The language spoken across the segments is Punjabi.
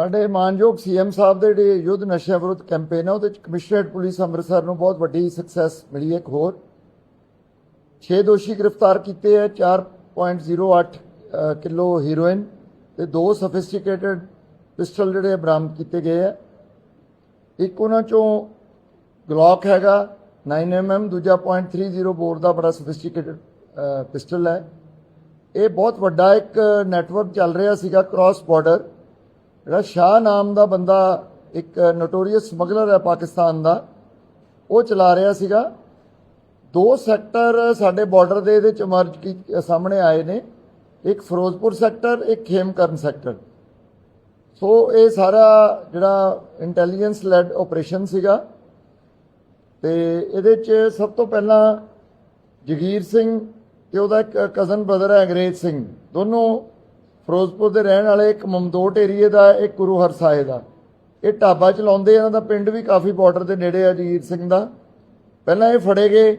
ਸਾਡੇ ਮਾਨਯੋਗ ਸੀਐਮ ਸਾਹਿਬ ਦੇ ਜਿਹੜੇ ਯੁੱਧ ਨਸ਼ਿਆਂ ਵਿਰੁੱਧ ਕੈਂਪੇਨ ਹੈ ਉਹਦੇ ਵਿੱਚ ਕਮਿਸ਼ਨਰੇਟ ਪੁਲਿਸ ਅੰਮ੍ਰਿਤਸਰ ਨੂੰ ਬਹੁਤ ਵੱਡੀ ਸਕਸੈਸ ਮਿਲੀ ਹੈ ਇੱਕ ਹੋਰ। 6 ਦੋਸ਼ੀ ਗ੍ਰਿਫਤਾਰ ਕੀਤੇ ਹੈ 4.08 ਅ, ਕਿਲੋ ਹੀਰੋਇਨ ਤੇ ਦੋ ਸਫਿਸਟੀਕੇਟਡ ਪਿਸਟਲ ਜਿਹੜੇ ਬਰਾਮਦ ਕੀਤੇ ਗਏ ਹੈ। ਇੱਕ ਉਹਨਾਂ ਚੋਂ ਗਲੌਕ ਹੈਗਾ 9mm ਦੂਜਾ .30 ਬੋਰ ਦਾ ਬੜਾ ਸਫਿਸਟੀਕੇਟਡ ਪਿਸਟਲ ਹੈ। ਇਹ ਬਹੁਤ ਵੱਡਾ ਇੱਕ ਨੈਟਵਰਕ ਚੱਲ ਰਿਹਾ ਸੀਗਾ ਕ੍ਰਾਸ ਬਾਰਡਰ ਜਿਹੜਾ ਸ਼ਾਹ ਨਾਮ ਦਾ ਬੰਦਾ ਇੱਕ ਨੋਟੋਰੀਅਸ ਸਮਗਲਰ ਹੈ ਪਾਕਿਸਤਾਨ ਦਾ, ਉਹ ਚਲਾ ਰਿਹਾ ਸੀਗਾ। ਦੋ ਸੈਕਟਰ ਸਾਡੇ ਬਾਰਡਰ ਦੇ ਇਹਦੇ ਚ ਮਰਜ ਕੀ ਸਾਹਮਣੇ ਆਏ ਨੇ। ਇੱਕ ਫਿਰੋਜ਼ਪੁਰ ਸੈਕਟਰ ਇੱਕ ਖੇਮਕਰਨ ਸੈਕਟਰ ਸੋ ਇਹ ਸਾਰਾ ਜਿਹੜਾ ਇੰਟੈਲੀਜੈਂਸ ਲੈਡ ਆਪਰੇਸ਼ਨ ਸੀਗਾ। ਤੇ ਇਹਦੇ ਚ ਸਭ ਤੋਂ ਪਹਿਲਾਂ ਜਗੀਰ ਸਿੰਘ ਤੇ ਉਹਦਾ ਇੱਕ ਕਜ਼ਨ ਬ੍ਰਦਰ ਹੈ ਅੰਗਰੇਜ਼ ਸਿੰਘ। ਦੋਨੋਂ ਫਿਰੋਜ਼ਪੁਰ ਦੇ ਰਹਿਣ ਵਾਲੇ ਇੱਕ ਮਮਦੋਟ ਏਰੀਏ ਦਾ, ਇੱਕ ਗੁਰੂ ਹਰਸਾਏ ਦਾ। ਇਹ ਢਾਬਾ ਚਲਾਉਂਦੇ ਇਹਨਾਂ ਦਾ ਪਿੰਡ ਵੀ ਕਾਫੀ ਬਾਰਡਰ ਦੇ ਨੇੜੇ ਹੈ ਜਗੀਰ ਸਿੰਘ ਦਾ। ਪਹਿਲਾਂ ਇਹ ਫੜੇ ਗਏ,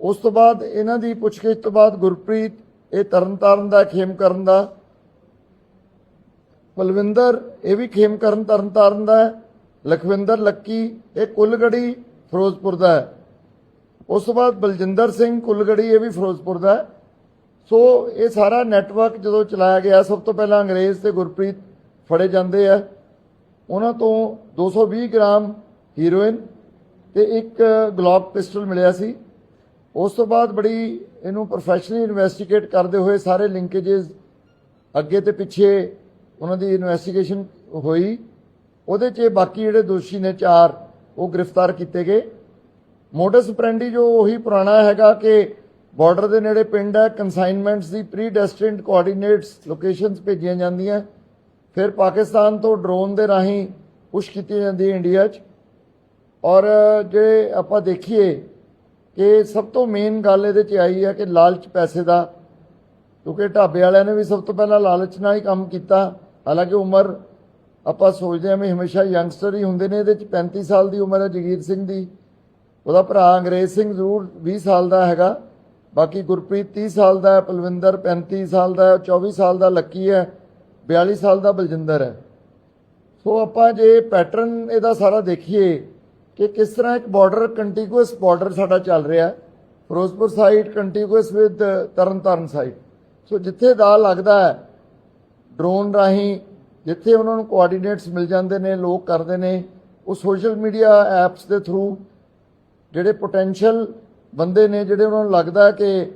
ਉਸ ਤੋਂ ਬਾਅਦ ਇਹਨਾਂ ਦੀ ਪੁੱਛਗਿੱਛ ਤੋਂ ਬਾਅਦ ਗੁਰਪ੍ਰੀਤ, ਇਹ ਤਰਨਤਾਰਨ ਦਾ ਖੇਮ ਕਰਨ ਦਾ। ਬਲਵਿੰਦਰ, ਇਹ ਵੀ ਖੇਮ ਕਰਨ ਤਰਨਤਾਰਨ ਦਾ ਲਖਵਿੰਦਰ ਲੱਕੀ, ਇਹ ਕੁੱਲਗੜੀ, ਫਿਰੋਜ਼ਪੁਰ ਦਾ ਹੈ। ਉਸ ਤੋਂ ਬਾਅਦ ਬਲਜਿੰਦਰ ਸਿੰਘ, ਕੁੱਲਗੜੀ, ਇਹ ਵੀ ਫਿਰੋਜ਼ਪੁਰ ਦਾ ਹੈ। ਸੋ ਇਹ ਸਾਰਾ ਨੈਟਵਰਕ ਜਦੋਂ ਚਲਾਇਆ ਗਿਆ, ਸਭ ਤੋਂ ਪਹਿਲਾਂ ਅੰਗਰੇਜ਼ ਤੇ ਗੁਰਪ੍ਰੀਤ ਫੜੇ ਜਾਂਦੇ ਆ। ਉਹਨਾਂ ਤੋਂ 220 ਗ੍ਰਾਮ ਹੀਰੋਇਨ ਤੇ ਇੱਕ ਗਲੋਬ ਪਿਸਟਲ ਮਿਲਿਆ ਸੀ। ਉਸ ਤੋਂ ਬਾਅਦ ਬੜੀ ਇਹਨੂੰ ਪ੍ਰੋਫੈਸ਼ਨਲੀ ਇਨਵੈਸਟੀਗੇਟ ਕਰਦੇ ਹੋਏ ਸਾਰੇ ਲਿੰਕੇजेस ਅੱਗੇ ਤੇ ਪਿੱਛੇ ਉਹਨਾਂ ਦੀ ਇਨਵੈਸਟੀਗੇਸ਼ਨ ਹੋਈ। ਉਹਦੇ 'ਚ ਬਾਕੀ ਜਿਹੜੇ ਦੋਸ਼ੀ ਨੇ ਚਾਰ, ਉਹ ਗ੍ਰਿਫਤਾਰ ਕੀਤੇ ਗਏ। ਮੋਡਸ ਪ੍ਰੈਂਡੀ ਜੋ ਉਹੀ ਪੁਰਾਣਾ ਹੈਗਾ ਕਿ ਬਾਰਡਰ ਦੇ ਨੇੜੇ ਪਿੰਡ ਹੈ ਕਨਸਾਈਨਮੈਂਟਸ ਦੀ ਪ੍ਰੀ ਡੈਸਟਿਨਡ ਕੋਆਰਡੀਨੇਟਸ ਲੋਕੇਸ਼ਨਸ ਭੇਜੀਆਂ ਜਾਂਦੀਆਂ। ਫਿਰ ਪਾਕਿਸਤਾਨ ਤੋਂ ਡਰੋਨ ਦੇ ਰਾਹੀਂ ਪੁਸ਼ ਕੀਤੀ ਜਾਂਦੀ ਹੈ ਇੰਡੀਆ 'ਚ। ਔਰ ਜੇ ਆਪਾਂ ਦੇਖੀਏ ਕਿ ਸਭ ਤੋਂ ਮੇਨ ਗੱਲ ਇਹਦੇ 'ਚ ਆਈ ਹੈ ਕਿ ਲਾਲਚ ਪੈਸੇ ਦਾ, ਕਿਉਂਕਿ ਢਾਬੇ ਵਾਲਿਆਂ ਨੇ ਵੀ ਸਭ ਤੋਂ ਪਹਿਲਾਂ ਲਾਲਚ ਨਾਲ ਹੀ ਕੰਮ ਕੀਤਾ। ਹਾਲਾਂਕਿ ਉਮਰ, ਆਪਾਂ ਸੋਚਦੇ ਹਾਂ ਵੀ ਹਮੇਸ਼ਾ ਯੰਗਸਟਰ ਹੀ ਹੁੰਦੇ ਨੇ, ਇਹਦੇ 'ਚ 35 ਸਾਲ ਦੀ ਉਮਰ ਹੈ ਜਗੀਰ ਸਿੰਘ ਦੀ। ਉਹਦਾ ਭਰਾ ਅੰਗਰੇਜ਼ ਸਿੰਘ ਜ਼ਰੂਰ 20 ਸਾਲ ਦਾ ਹੈਗਾ। ਬਾਕੀ ਗੁਰਪ੍ਰੀਤ 30 ਸਾਲ ਦਾ ਹੈ, ਪਲਵਿੰਦਰ 35 ਸਾਲ ਦਾ ਹੈ 24 ਸਾਲ ਦਾ ਲੱਕੀ ਹੈ 42 ਸਾਲ ਦਾ ਬਲਜਿੰਦਰ ਹੈ। ਸੋ ਆਪਾਂ ਜੇ ਪੈਟਰਨ ਇਹਦਾ ਸਾਰਾ ਦੇਖੀਏ ਕਿ ਕਿਸ ਤਰ੍ਹਾਂ ਇੱਕ ਬਾਰਡਰ ਕੰਟੀਗੂਅਸ ਬਾਰਡਰ ਸਾਡਾ ਚੱਲ ਰਿਹਾ Firozpur side contiguous with Tarn Taran side so ਜਿੱਥੇ ਦਾ ਲੱਗਦਾ ਹੈ ਡਰੋਨ ਰਾਹੀਂ ਜਿੱਥੇ ਉਹਨਾਂ ਨੂੰ ਕੋਆਰਡੀਨੇਟਸ ਮਿਲ ਜਾਂਦੇ ਨੇ, ਲੋਕ ਕਰਦੇ ਨੇ, ਉਹ ਸੋਸ਼ਲ ਮੀਡੀਆ ਐਪਸ ਦੇ ਥਰੂ ਜਿਹੜੇ ਪੋਟੈਂਸ਼ੀਅਲ ਬੰਦੇ ਨੇ ਜਿਹੜੇ ਉਹਨਾਂ ਨੂੰ ਲੱਗਦਾ ਕਿ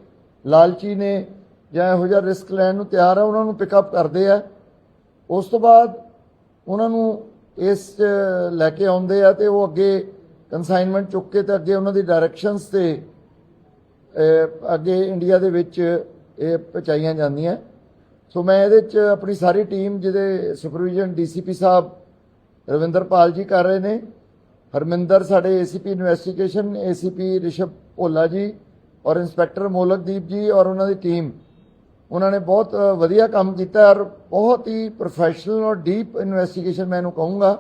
ਲਾਲਚੀ ਨੇ ਜਾਂ ਇਹੋ ਜਿਹਾ ਰਿਸਕ ਲੈਣ ਨੂੰ ਤਿਆਰ ਆ, ਉਹਨਾਂ ਨੂੰ ਪਿਕਅਪ ਕਰਦੇ ਆ। ਉਸ ਤੋਂ ਬਾਅਦ ਉਹਨਾਂ ਨੂੰ ਇਸ 'ਚ ਲੈ ਕੇ ਆਉਂਦੇ ਆ ਤੇ ਉਹ ਅੱਗੇ ਕਨਸਾਈਨਮੈਂਟ ਚੁੱਕ ਕੇ ਤੇ ਅੱਗੇ ਉਹਨਾਂ ਦੀ ਡਾਇਰੈਕਸ਼ਨਸ ਤੇ ਅੱਗੇ ਇੰਡੀਆ ਦੇ ਵਿੱਚ ਇਹ ਪਹੁੰਚਾਈਆਂ ਜਾਂਦੀਆਂ। ਸੋ ਮੈਂ ਇਹਦੇ 'ਚ ਆਪਣੀ ਸਾਰੀ ਟੀਮ ਜਿਹਦੇ ਸੁਪਰਵੀਜ਼ਨ ਡੀਸੀਪੀ ਸਾਹਿਬ, ਰਵਿੰਦਰਪਾਲ ਜੀ ਕਰ ਰਹੇ ਨੇ। ਹਰਮਿੰਦਰ, ਸਾਡੇ ACP investigation ACP Rishabh Bhola ji ਔਰ ਇੰਸਪੈਕਟਰ ਮੋਲਕਦੀਪ ਜੀ ਔਰ ਉਹਨਾਂ ਦੀ ਟੀਮ ਉਹਨਾਂ ਨੇ ਬਹੁਤ ਵਧੀਆ ਕੰਮ ਕੀਤਾ ਔਰ ਬਹੁਤ ਹੀ ਪ੍ਰੋਫੈਸ਼ਨਲ ਔਰ ਡੀਪ ਇਨਵੈਸਟੀਗੇਸ਼ਨ ਮੈਂ ਇਹਨੂੰ ਕਹੂੰਗਾ।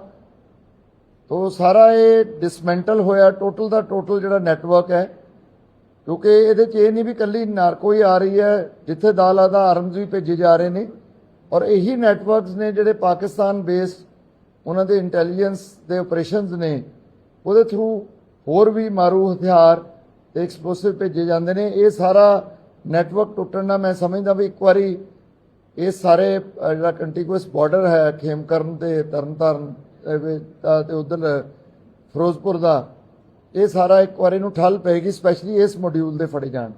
ਤੋ ਸਾਰਾ ਇਹ ਡਿਸਮੈਂਟਲ ਹੋਇਆ ਟੋਟਲ ਦਾ ਟੋਟਲ ਜਿਹੜਾ ਨੈਟਵਰਕ ਹੈ, ਕਿਉਂਕਿ ਇਹਦੇ 'ਚ ਇਹ ਨਹੀਂ ਵੀ ਕੱਲੀ ਨਾਰਕੋ ਹੀ ਆ ਰਹੀ ਹੈ, ਜਿੱਥੇ ਦਾਲ ਦਾ ਆਰਮਜ਼ ਵੀ ਭੇਜੇ ਜਾ ਰਹੇ ਨੇ। ਔਰ ਇਹੀ ਨੈਟਵਰਕਸ ਨੇ ਜਿਹੜੇ ਪਾਕਿਸਤਾਨ ਬੇਸ ਉਹਨਾਂ ਦੇ ਇੰਟੈਲੀਜੈਂਸ ਦੇ ਆਪਰੇਸ਼ਨਸ ਨੇ। ਉਹਦੇ ਥਰੂ ਹੋਰ ਵੀ ਮਾਰੂ ਹਥਿਆਰ ਤੇ ਐਕਸਪਲੋਸਿਵ ਭੇਜੇ ਜਾਂਦੇ ਨੇ। ਇਹ ਸਾਰਾ ਨੈਟਵਰਕ ਟੁੱਟਣ ਨਾਲ ਮੈਂ ਸਮਝਦਾ ਵੀ ਇੱਕ ਵਾਰੀ ਇਹ ਸਾਰੇ ਜਿਹੜਾ ਕੰਟੀਗੂਅਸ ਬਾਰਡਰ ਹੈ, ਖੇਮਕਰਨ ਤੇ ਤਰਨਤਾਰਨ ਦਾ ਤੇ ਉਧਰ, ਫਿਰੋਜ਼ਪੁਰ ਦਾ, ਇਹ ਸਾਰਾ ਇੱਕ ਵਾਰੀ ਨੂੰ ਠੱਲ ਪਏਗੀ ਸਪੈਸ਼ਲੀ ਇਸ ਮੋਡਿਊਲ ਦੇ ਫੜੇ ਜਾਣ।